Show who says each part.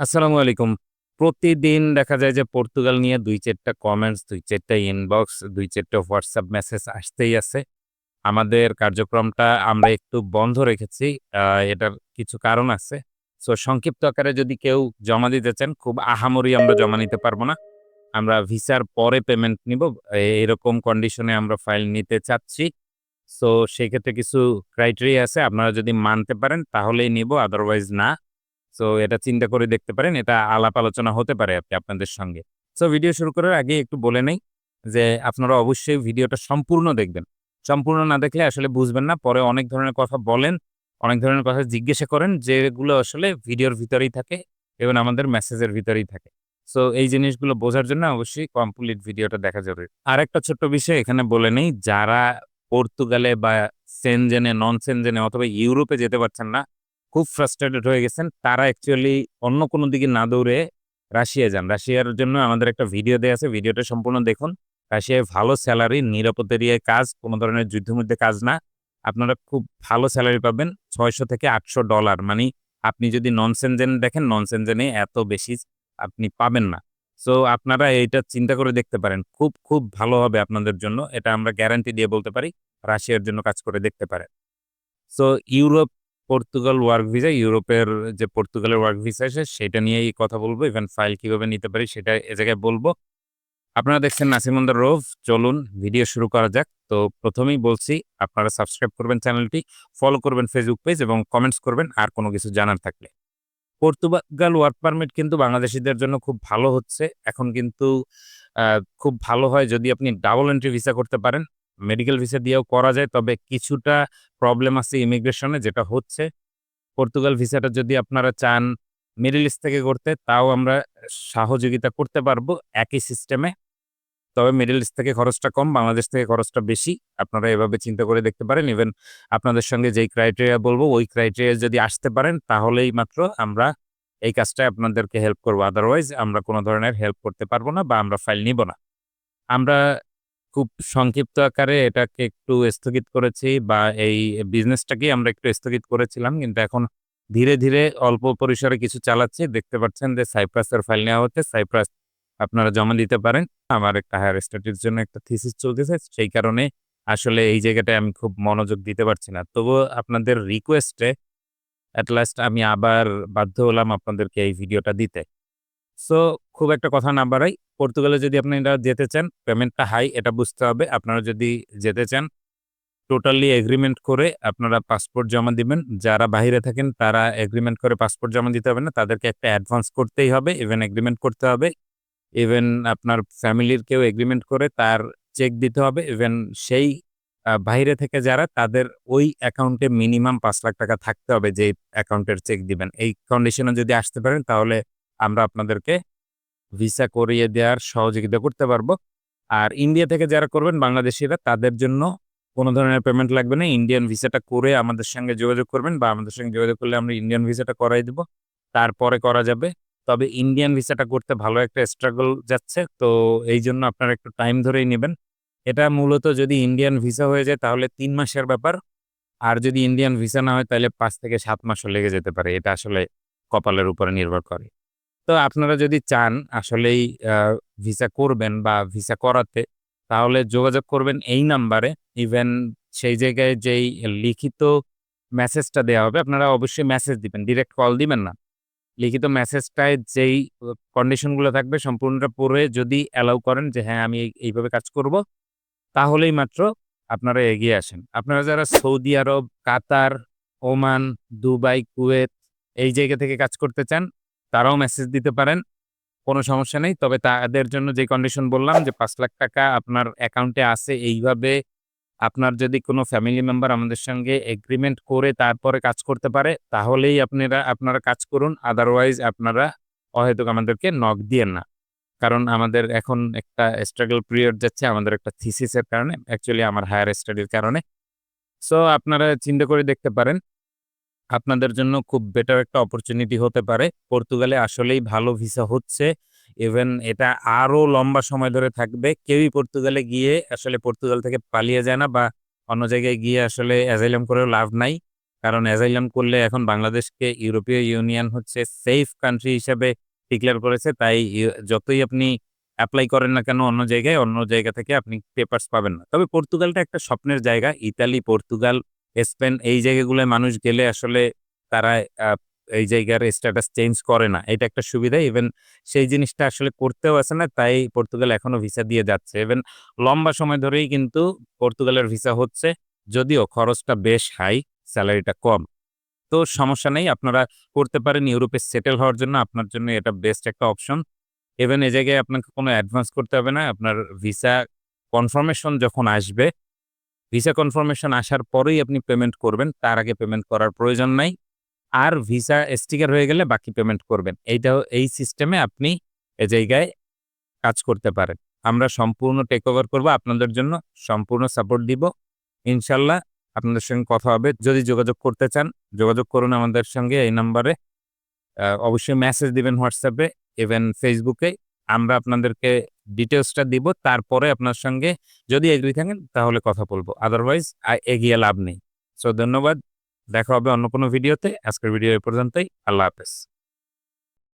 Speaker 1: আসসালামু আলাইকুম। প্রতিদিন দেখা যায় যে পর্তুগাল নিয়ে দুই চারটা কমেন্টস, দুই চারটা ইনবক্স, দুই চারটা হোয়াটসঅ্যাপ মেসেজ আসতেই আছে। আমাদের কার্যক্রমটা আমরা একটু বন্ধ রেখেছি। এটার কিছু কারণ আছে। সো সংক্ষিপ্ত আকারে যদি কেউ জমা দিতে চান, খুব আহামরি আমরা জমা নিতে পারব না। আমরা ভিসার পরে পেমেন্ট নিব। এরকম কন্ডিশনে আমরা ফাইল নিতে চাচ্ছি। সো সেক্ষেত্রে কিছু ক্রাইটেরিয়া আছে। আপনারা যদি মানতে পারেন তাহলেই নিব, আদারওয়াইজ না। সো এটা চিন্তা করে দেখতে পারেন। এটা আলাপ আলোচনা হতে পারে আপনি আপনাদের সঙ্গে। সো ভিডিও শুরু করার আগে একটু বলে নেই যে আপনারা অবশ্যই ভিডিওটা সম্পূর্ণ দেখবেন। সম্পূর্ণ না দেখলে আসলে বুঝবেন না। পরে অনেক ধরনের কথা বলেন, অনেক ধরনের কথা জিজ্ঞাসা করেন যেগুলো আসলে ভিডিওর ভিতরেই থাকে এবং আমাদের মেসেজের ভিতরেই থাকে। সো এই জিনিসগুলো বোঝার জন্য অবশ্যই কমপ্লিট ভিডিওটা দেখা জরুরি। আরেকটা ছোট্ট বিষয় এখানে বলে নেই, যারা পর্তুগালে বা সেনজেনে, নন সেনজেনে অথবা ইউরোপে যেতে পারছেন না, খুব ফ্রাস্ট্রেটেড হয়ে গেছেন, তারা অ্যাকচুয়ালি অন্য কোনো দিকে না দৌড়ে রাশিয়া যান। রাশিয়ার জন্য আমাদের একটা ভিডিও দেওয়া আছে। ভিডিওটা সম্পূর্ণ দেখুন। রাশিয়ায় ভালো স্যালারি নিরাপদ এরিয়ায় কাজ, কোনো ধরনের যুদ্ধমুদ্ধে কাজ না। আপনারা খুব ভালো স্যালারি পাবেন। ৬০০ থেকে আটশো ডলার মানে আপনি যদি নন সেনজেন দেখেন, নন সেনজেনে এত বেশি আপনি পাবেন না। সো আপনারা এইটা চিন্তা করে দেখতে পারেন। খুব, খুব ভালো হবে আপনাদের জন্য। এটা আমরা গ্যারান্টি দিয়ে বলতে পারি। রাশিয়ার জন্য কাজ করে দেখতে পারেন। So Europe, Portugal work visa, ইউরোপের যে পর্তুগালের ওয়ার্ক ভিসা আছে সেটা নিয়েই কথা বলব ইভেন ফাইল কীভাবে নিতে পারি সেটা এ জায়গায় বলব আপনারা দেখছেন নাসিম দ্য রোভ। চলুন ভিডিও শুরু করা যাক। তো প্রথমেই বলছি আপনারা সাবস্ক্রাইব করবেন চ্যানেলটি, ফলো করবেন ফেসবুক পেজ এবং কমেন্টস করবেন আর কোনো কিছু জানার থাকলে। পর্তুগাল ওয়ার্ক পারমিট কিন্তু বাংলাদেশিদের জন্য খুব ভালো হচ্ছে। এখন কিন্তু খুব ভালো হয় যদি আপনি ডাবল এন্ট্রি ভিসা করতে পারেন। মেডিকেল ভিসা দিয়েও করা যায়। তবে কিছুটা প্রবলেম আছে ইমিগ্রেশনে যেটা হচ্ছে। পর্তুগাল ভিসাটা যদি আপনারা চান মিডল ইস্ট থেকে করতে তাও আমরা সহযোগিতা করতে পারব একই সিস্টেমে। তবে মিডল ইস্ট থেকে খরচটা কম, বাংলাদেশ থেকে খরচটা বেশি। আপনারা এভাবে চিন্তা করে দেখতে পারেন। ইভেন আপনাদের সঙ্গে যেই ক্রাইটেরিয়া বলব ওই ক্রাইটেরিয়া যদি আসতে পারেন তাহলেই মাত্র আমরা এই কাজটায় আপনাদেরকে হেল্প করব আদারওয়াইজ আমরা কোনো ধরনের হেল্প করতে পারব না বা আমরা ফাইল নিব না। আমরা খুব সংক্ষিপ্ত আকারে এটাকে একটু স্থগিত করেছি বা এই বিজনেসটাকেই আমরা একটু স্থগিত করেছিলাম। কিন্তু এখন ধীরে, ধীরে অল্প পরিসরে কিছু চালাচ্ছি। দেখতে পাচ্ছেন যে সাইপ্রাসের ফাইল নেওয়া হচ্ছে। সাইপ্রাস আপনারা জমা দিতে পারেন। আমার একটা হায়ার স্টাডির জন্য একটা থিসিস চলতেছে। সেই কারণে আসলে এই জায়গাটায় আমি খুব মনোযোগ দিতে পারছি না। তবুও আপনাদের রিকোয়েস্টে অ্যাট লাস্ট আমি আবার বাধ্য হলাম আপনাদেরকে এই ভিডিওটা দিতে। সো খুব একটা কথা না বাড়াই। পর্তুগালে যদি আপনারা যেতে চান, পেমেন্টটা হাই এটা বুঝতে হবে। আপনারা যদি যেতে চান টোটালি এগ্রিমেন্ট করে আপনারা পাসপোর্ট জমা দিবেন। যারা বাহিরে থাকেন তারা এগ্রিমেন্ট করে পাসপোর্ট জমা দিতে হবে না। তাদেরকে একটা অ্যাডভান্স করতেই হবে। ইভেন এগ্রিমেন্ট করতে হবে। ইভেন আপনার ফ্যামিলির কেউ এগ্রিমেন্ট করে তার চেক দিতে হবে। ইভেন সেই আ বাহিরে থেকে যারা তাদের ওই অ্যাকাউন্টে মিনিমাম পাঁচ লাখ টাকা থাকতে হবে যে অ্যাকাউন্টের চেক দিবেন। এই কন্ডিশনে যদি আসতে পারেন তাহলে আমরা আপনাদেরকে ভিসা করিয়ে দেওয়ার সহযোগিতা করতে পারব আর ইন্ডিয়া থেকে যারা করবেন, বাংলাদেশিরা, তাদের জন্য কোনো ধরনের পেমেন্ট লাগবে না। ইন্ডিয়ান ভিসাটা করে আমাদের সঙ্গে যোগাযোগ করবেন বা আমাদের সঙ্গে যোগাযোগ করলে আমরা ইন্ডিয়ান ভিসাটা করাই দিব। তারপরে করা যাবে। তবে ইন্ডিয়ান ভিসাটা করতে ভালো একটা স্ট্রাগল যাচ্ছে। তো এই জন্য আপনারা একটু টাইম ধরেই নেবেন এটা মূলত যদি ইন্ডিয়ান ভিসা হয়ে যায়, তাহলে তিন মাসের ব্যাপার। আর যদি ইন্ডিয়ান ভিসা না হয়, তাহলে পাঁচ থেকে সাত মাসও লেগে যেতে পারে। এটা আসলে কপালের উপরে নির্ভর করে। তো আপনারা যদি চান আসলেই ভিসা করবেন বা ভিসা করাতে তাহলে যোগাযোগ করবেন এই নাম্বারে। ইভেন সেই জায়গায় যেই লিখিত মেসেজটা দেওয়া হবে আপনারা অবশ্যই মেসেজ দিবেন। ডিরেক্ট কল দিবেন না। লিখিত মেসেজটায় যেই কন্ডিশনগুলো থাকবে সম্পূর্ণটা পড়ে যদি অ্যালাউ করেন যে হ্যাঁ, আমি এই এইভাবে কাজ করব, তাহলেই মাত্র আপনারা এগিয়ে আসেন। আপনারা যারা Saudi Arab, Qatar, Oman, Dubai, Kuwait এই জায়গা থেকে কাজ করতে চান তারাও মেসেজ দিতে পারেন। কোনো সমস্যা নেই। তবে তাদের জন্য যে কন্ডিশন বললাম যে পাঁচ লাখ টাকা আপনার অ্যাকাউন্টে আছে, এইভাবে আপনার যদি কোনো ফ্যামিলি মেম্বার আমাদের সঙ্গে এগ্রিমেন্ট করে তারপরে কাজ করতে পারে, তাহলেই আপনারা আপনারা কাজ করুন। আদারওয়াইজ আপনারা অহেতুক আমাদেরকে নক দিয়েন না। কারণ আমাদের এখন একটা স্ট্রাগল পিরিয়ড যাচ্ছে, আমাদের একটা থিসিসের কারণে। অ্যাকচুয়ালি আমার হায়ার স্টাডির কারণে। সো আপনারা চিন্তা করে দেখতে পারেন। আপনাদের জন্য খুব বেটার একটা অপরচুনিটি হতে পারে। পর্তুগালে আসলেই ভালো ভিসা হচ্ছে। ইভেন এটা আরও লম্বা সময় ধরে থাকবে। কেউই পর্তুগালে গিয়ে আসলে পর্তুগাল থেকে পালিয়ে যায় না বা অন্য জায়গায় গিয়ে আসলে অ্যাজাইলাম করেও লাভ নাই। কারণ অ্যাজাইলাম করলে এখন বাংলাদেশকে ইউরোপীয় ইউনিয়ন হচ্ছে সেফ কান্ট্রি হিসাবে ডিক্লেয়ার করেছে তাই যতই আপনি অ্যাপ্লাই করেন না কেন অন্য জায়গায়, অন্য জায়গা থেকে আপনি পেপারস পাবেন না তবে পর্তুগালটা একটা স্বপ্নের জায়গা ইতালি, পর্তুগাল স্পেন এই জায়গাগুলোয় মানুষ গেলে আসলে তারা এই জায়গার স্ট্যাটাস চেঞ্জ করে না। এটা একটা সুবিধা। ইভেন সেই জিনিসটা আসলে করতেও আছে না, তাই পর্তুগাল এখনও ভিসা দিয়ে যাচ্ছে। ইভেন লম্বা সময় ধরেই কিন্তু পর্তুগালের ভিসা হচ্ছে, যদিও খরচটা বেশ হাই স্যালারিটা কম। তো সমস্যা নেই, আপনারা করতে পারেন। ইউরোপে সেটেল হওয়ার জন্য আপনার জন্য এটা বেস্ট একটা অপশন ইভেন এই জায়গায় আপনাকে কোনো অ্যাডভান্স করতে হবে না। আপনার ভিসা কনফার্মেশন যখন আসবে ভিসা কনফার্মেশন আসার পরেই আপনি পেমেন্ট করবেন, তার আগে পেমেন্ট করার প্রয়োজন নাই। আর ভিসা স্টিকার হয়ে গেলে বাকি পেমেন্ট করবেন। এইটা এই সিস্টেমে আপনি এ জায়গায় কাজ করতে পারেন। আমরা সম্পূর্ণ টেক ওভার করব, আপনাদের জন্য সম্পূর্ণ সাপোর্ট দিব। ইনশাল্লাহ আপনাদের সঙ্গে কথা হবে। যদি যোগাযোগ করতে চান, যোগাযোগ করুন আমাদের সঙ্গে এই নাম্বারে অবশ্যই মেসেজ দিবেন হোয়াটসঅ্যাপে ইভেন ফেসবুকে আমরা আপনাদেরকে ডিটেলসটা দিব, তারপরে আপনার সঙ্গে যদি এগ্রি থাকেন, তাহলে কথা বলব। আদারওয়াইজ এগিয়ে লাভ নেই। সো ধন্যবাদ। দেখা হবে অন্য কোনো ভিডিওতে আজকের ভিডিও এ পর্যন্তই। আল্লাহ হাফেজ।